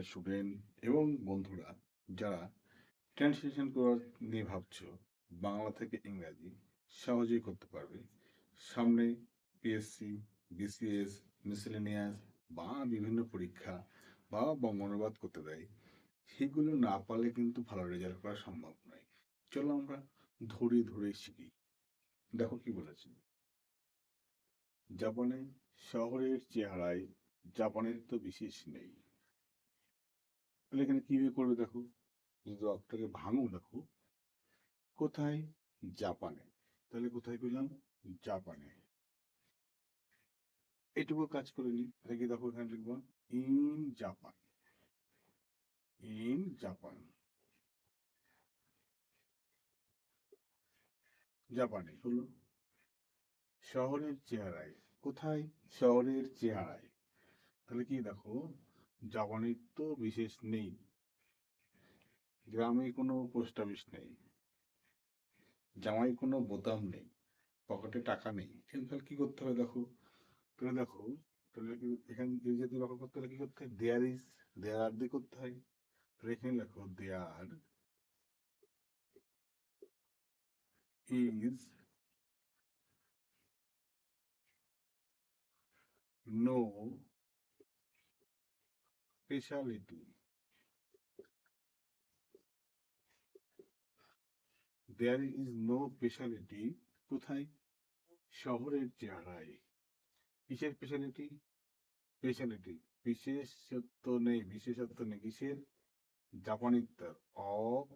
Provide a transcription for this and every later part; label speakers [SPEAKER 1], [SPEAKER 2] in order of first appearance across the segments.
[SPEAKER 1] Dear student এবং বন্ধুরা, যারা ট্রান্সলেশন করার নিয়ে ভাবছ, বাংলা থেকে ইংরাজি সহজেই করতে পারবে। সামনে পিএসসি বিসিএস মিসেলেনিয়াস বা বিভিন্ন পরীক্ষা বা বঙ্গ অনুবাদ করতে দেয়, সেগুলো না পারলে কিন্তু ভালো রেজাল্ট করা সম্ভব নয়। চলো আমরা ধরে ধরে শিখি। দেখো কি বলেছে। জাপানে শহরের চেহারায় জাপানের তো বিশেষ নেই। তাহলে এখানে কীভাবে করবে দেখো? যদি অক্ষরকে ভাঙো দেখো, কোথায়? জাপানে। তাহলে কোথায় পেলাম? জাপানে। এটুকু কাজ করে নি। দেখি দেখো এখানে লিখব। In Japan. In Japan. জাপানে হলো শহরের চেহারায়। কোথায়? শহরের চেহারায়। তাহলে কি দেখো? জাপানের তো বিশেষ নেই। গ্রামে কোনো পোস্ট অফিস নেই। জামাই কোনো বোতাম নেই। পকেটে টাকা নেই। কিন্তু তাহলে কি করতে হবে দেখো? তাহলে দেখো, তাহলে এখানে যদি ব্যবহার করতে হলে কি করতে হয়? দেয়ার ইজ দেয়ার আর দিয়ে করতে হয়। তাহলে এখানে লেখো there is no speciality. There is no speciality. কোথায়? শহরের চেহারায় কিসের স্পেশালিটি স্পেশালিটি বিশেষত্ব নেই। বিশেষত্ব নেই। কিসের? জাপানিত্ব of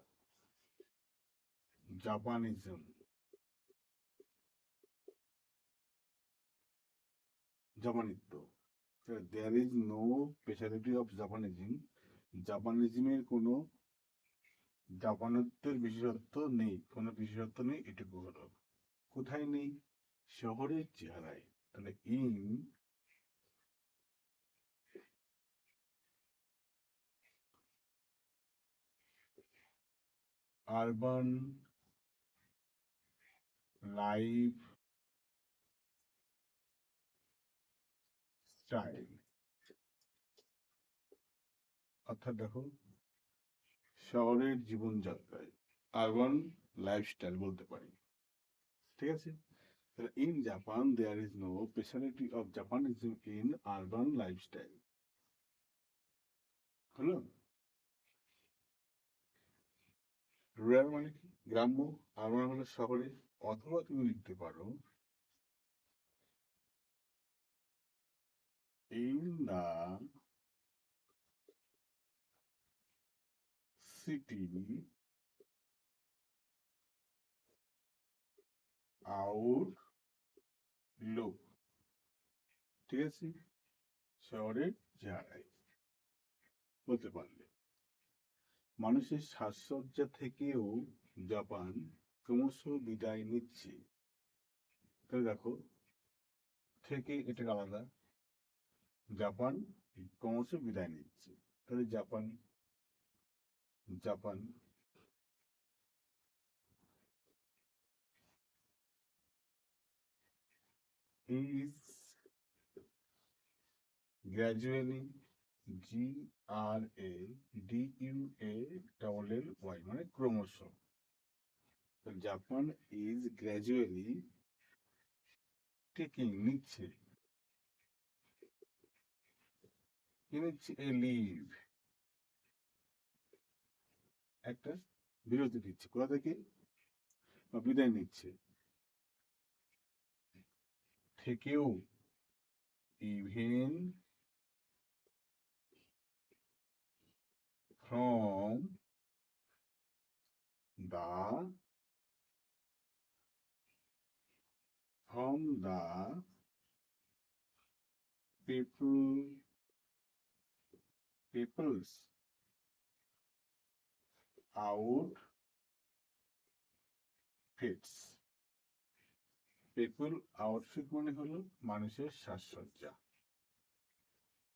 [SPEAKER 1] Japanism জাপানিত্ব। There is no speciality of Japanism জাপানিজমের কোনো জাপানত্বের বিশেষত্ব নেই। কোনো বিশেষত্ব নেই, এটুকু হলো। কোথায় নেই? শহরের চেহারায়। তাহলে ইন আরবান লাইফ স্টাইল অর্থাৎ দেখো, শহরের জীবনযাত্রায় আরবান লাইফস্টাইল বলতে পারি। ঠিক আছে? In Japan there is no speciality of Japanism in urban lifestyle হলো? রুরাল মানে কি? গ্রাম্য আরবান হলো শহরে অথবা তুমি লিখতে পারো। In the city outlook ঠিক আছে? শহরের চেহারায় বলতে পারলে। মানুষের সাজসজ্জা থেকেও জাপান ক্রমশ বিদায় নিচ্ছে। তাহলে দেখো, থেকে এটা আলাদা জাপান ক্রমশ বিদায় নিচ্ছে। তাহলে Japan Japan. Is gradually G R A D U A double L Y মানে ক্রমশ। জাপান ইজ গ্র্যাজুয়ালি টেকিং নিচ্ছে। লিভ একটা বিরতি দিচ্ছে কোথা থেকে? বা বিদায় নিচ্ছে। থেকেও even from the from the people people's outfits people outfit মানে হলো মানুষের সাজসজ্জা।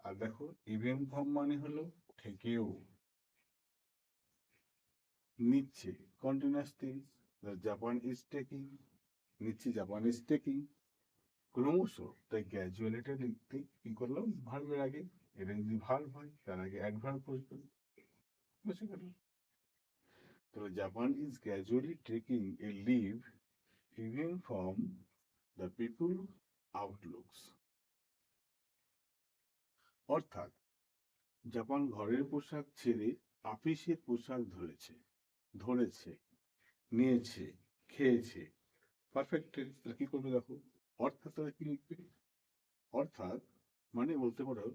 [SPEAKER 1] আর দেখো ইভেন ফর্ম মানে হলো থেকেও। নিচ্ছে continuous tense Japan is taking নিচ্ছে জাপান ইজ টেকিং ক্রমশ তাই গ্র্যাজুয়ালিটা লিখতে কি করলাম? ভার্বের আগে এটা যদি ভার্ব হয়, তার আগে অ্যাডভার্ব বসবে বসে গেল তাহলে Japan is gradually taking a leave even from the people outlooks অর্থাৎ, জাপান ঘরের পোশাক ছেড়ে আপিসের পোশাক ধরেছে ধরেছে, নিয়েছে, খেয়েছে। পারফেক্ট কি করবে দেখো? অর্থাৎ তারা কি লিখবে? অর্থাৎ মানে বলতে পারো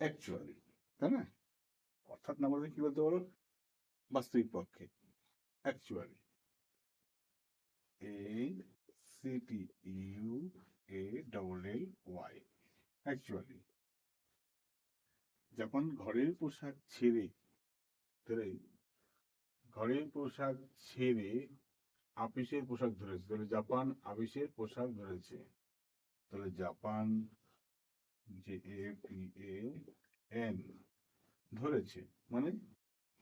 [SPEAKER 1] অ্যাকচুয়ালি তাই না? অর্থাৎ না বলতে কি বলতে পারো বাস্তবিক পক্ষে actually A C T U A double L Y actually যখন ঘরের পোশাক ছেড়ে তাহলে ঘরের পোশাক ছেড়ে আপিসের পোশাক ধরেছে, তাহলে জাপান আপিসের পোশাক ধরেছে। তাহলে জাপান যে এ পি এ, এন ধরেছে মানে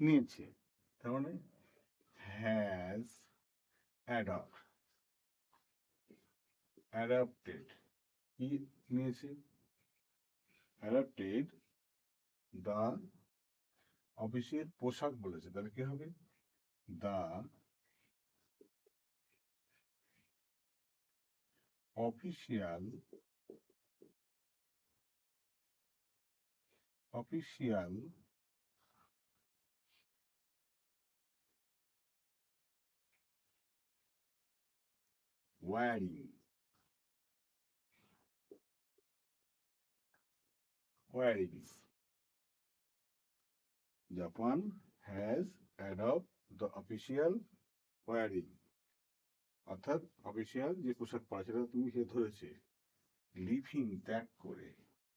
[SPEAKER 1] নিয়েছে, তার মানে হ্যাজ অ্যাডাপ্ট অ্যাডাপ্টেড কি নিয়েছে? অ্যাডাপ্টেড দা অফিসের পোশাক বলেছে, তাহলে কি হবে? The official official wearing wearings Japan has adopted the official wearing অর্থাৎ অফিসিয়াল যে পোশাক পরা সেটা তুমি সে ধরেছে লিভিং ত্যাগ করে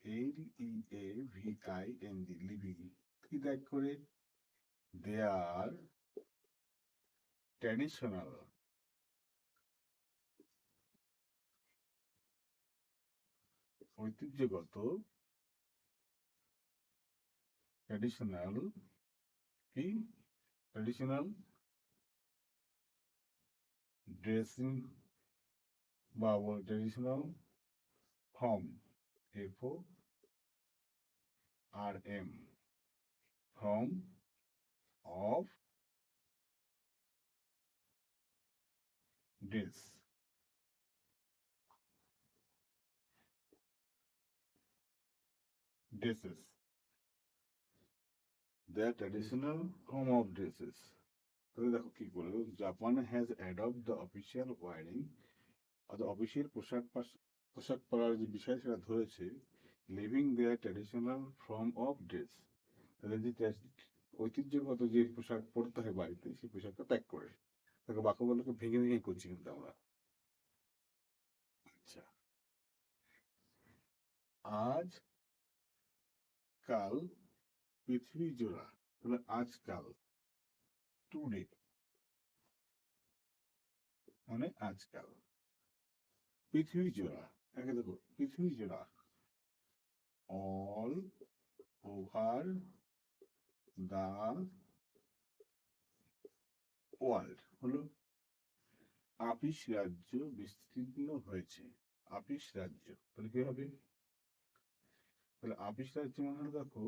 [SPEAKER 1] L E A V I N G leaving কি ত্যাগ করে? They are traditional. ঐতিহ্যগত ট্র্যাডিশনাল কি? ট্র্যাডিশনাল ড্রেসিং বা traditional form O R M form of dress dresses. Their traditional form of dresses. তাহলে দেখো কি করল Japan has adopt the official wearing অর্থাৎ অফিসিয়াল পোশাক পোশাক পরার যে বিষয় সেটা ধরেছে leaving their traditional form of dress তাদের যে ঐতিহ্যগত যে পোশাক পরতে হয় বাড়িতে, সেই পোশাকটা ত্যাগ করে। দেখো বাক্যগুলোকে ভেঙে ভেঙে করছি কিন্তু আমরা। আচ্ছা। আজ কাল পৃথিবী জোড়া, তাহলে আজকাল টুডে মানে আজকাল পৃথিবী জোড়া। একে দেখো, পৃথিবী জোড়া। অল ওভার দা ওয়ার্ল্ড, হলো আপিস রাজ্য বিস্তীর্ণ হয়েছে, আপিস রাজ্য, তাহলে কি হবে? তাহলে আপিস রাজ্য মানে দেখো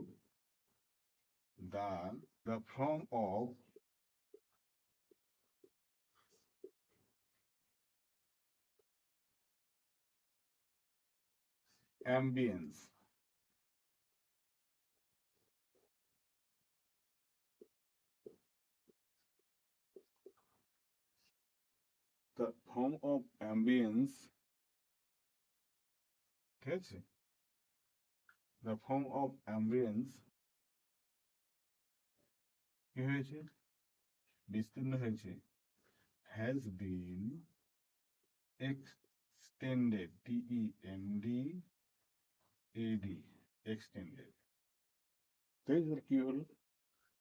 [SPEAKER 1] the the form of ambience form of ambience ঠিক আছে the form of ambience কি হয়েছে বিস্তীর্ণ হয়েছে extended t e n d a d extended তাই কি হলো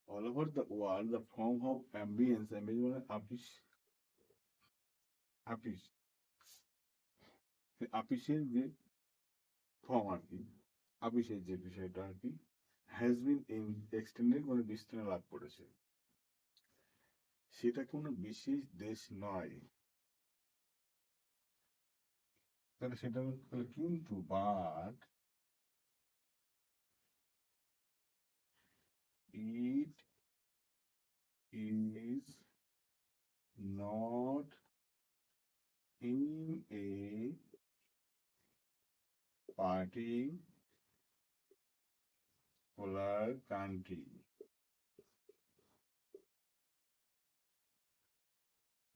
[SPEAKER 1] all over the world the form of ambience ambience মানে আপিস আপিস। আপিসের যে ফর্ম আর কি, আপিসের যে বিষয়টা আর কি হ্যাজ বিন এক্সটেন্ডেড মানে বিস্তীর্ণ লাভ করেছে। সেটা কোনো বিশেষ দেশ নয়। তাহলে সেটা কিন্তু but it is not in a particular country.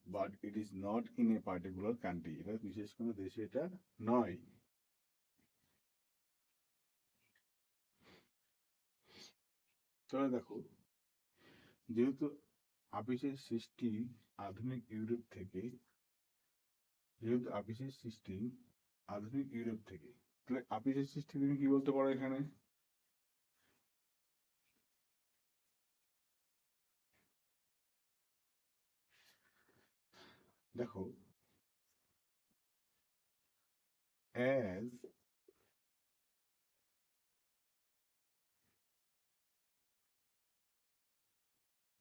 [SPEAKER 1] But it is not in a particular country. এটা বিশেষ কোনো দেশে এটা নয় তাহলে দেখো যেহেতু আপিসের সৃষ্টি আধুনিক ইউরোপ থেকে যেহেতু আপিসের সৃষ্টি আধুনিক ইউরোপ থেকে। তাহলে আপিসের সৃষ্টি তুমি কি বলতে পারো এখানে? দেখো, as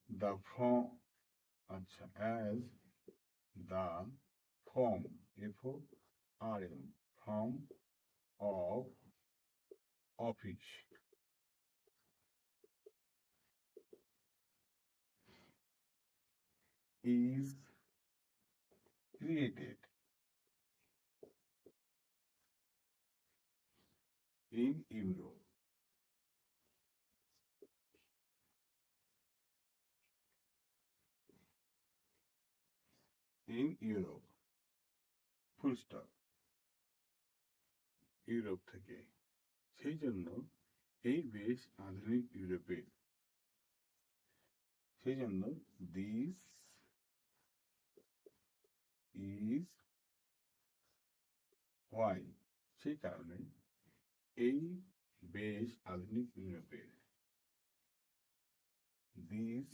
[SPEAKER 1] the from আচ্ছা as the form f o r m from of office is created in Europe. In Europe. Full stop Europe থেকে। সেই জন্য এই বেশ আধুনিক ইউরোপে। সেই জন্য দিস ইজ হোয়াই সেই কারণে এই বেশ আধুনিক ইউরোপের দিস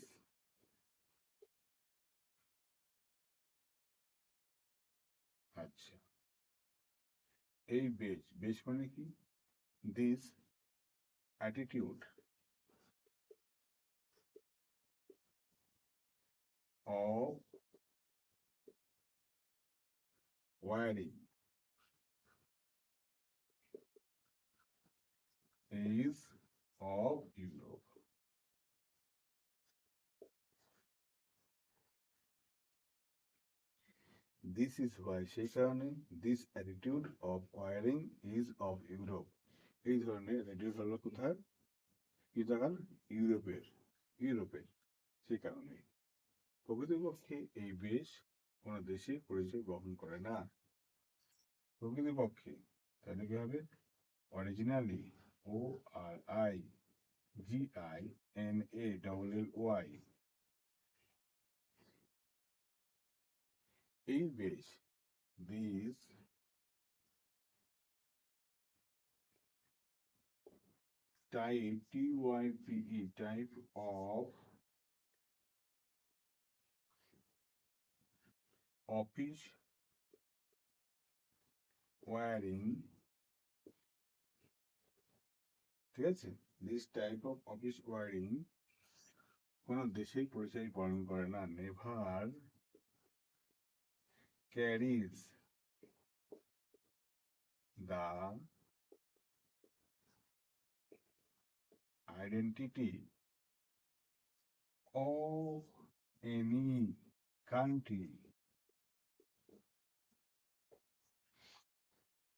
[SPEAKER 1] এই বেশ বেশ মানে কি this attitude of wiring is of Europe. This is why সেই কারণে this attitude of wiring is of Europe. এই ধরনের attitude হলো কোথায়? কি জায়গার? ইউরোপের ইউরোপের। সেই কারণে প্রকৃতপক্ষে এই বেশ কোনো দেশে পরিচয় বহন করে না। প্রকৃতপক্ষে তাহলে কি হবে? Originally O R I G I N A double L Y এই বেশ this T Y P E type of office wiring. ঠিক আছে this type of office wiring কোন দেশেই পরিচয় বহন করে না, never carries the identity of any country.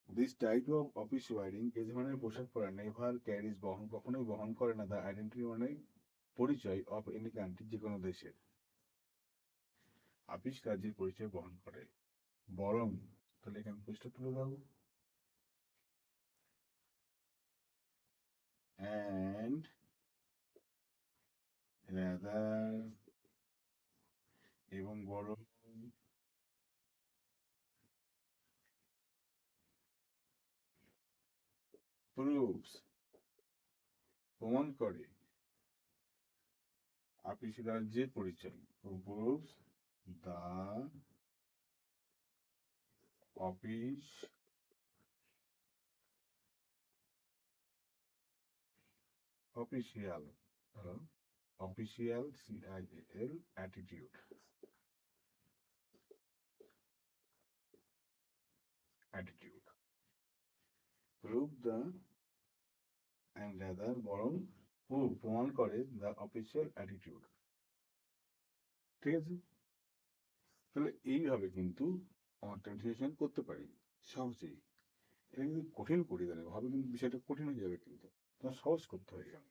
[SPEAKER 1] This type of office wearing এই ধরনের পোশাক পরা নেভার ক্যারিজ বহন কখনোই বহন করে না। দ্য আইডেন্টি মানে পরিচয় অফ এনি কান্ট্রি যে কোনো দেশের। আপিস কাজের পরিচয় বহন করে। বরং তাহলে এখানে পরিষ্কার তুলে দাও। And rather এবং বড় proves প্রমাণ করে আপিস রাজ্যের পরিচয় proves the official uh, official CIAL attitude attitude prove the and rather বরং ও প্রমাণ করে দ্য অফিসিয়াল অ্যাটিটিউড ঠিক আছে তাহলে এইভাবে কিন্তু ট্রান্সলেশন করতে পারি, সহজেই। এটা কিন্তু কঠিন করি তাহলে ভাবে কিন্তু বিষয়টা কঠিন হয়ে যাবে কিন্তু। তোমার সহজ করতে হবে এখানে।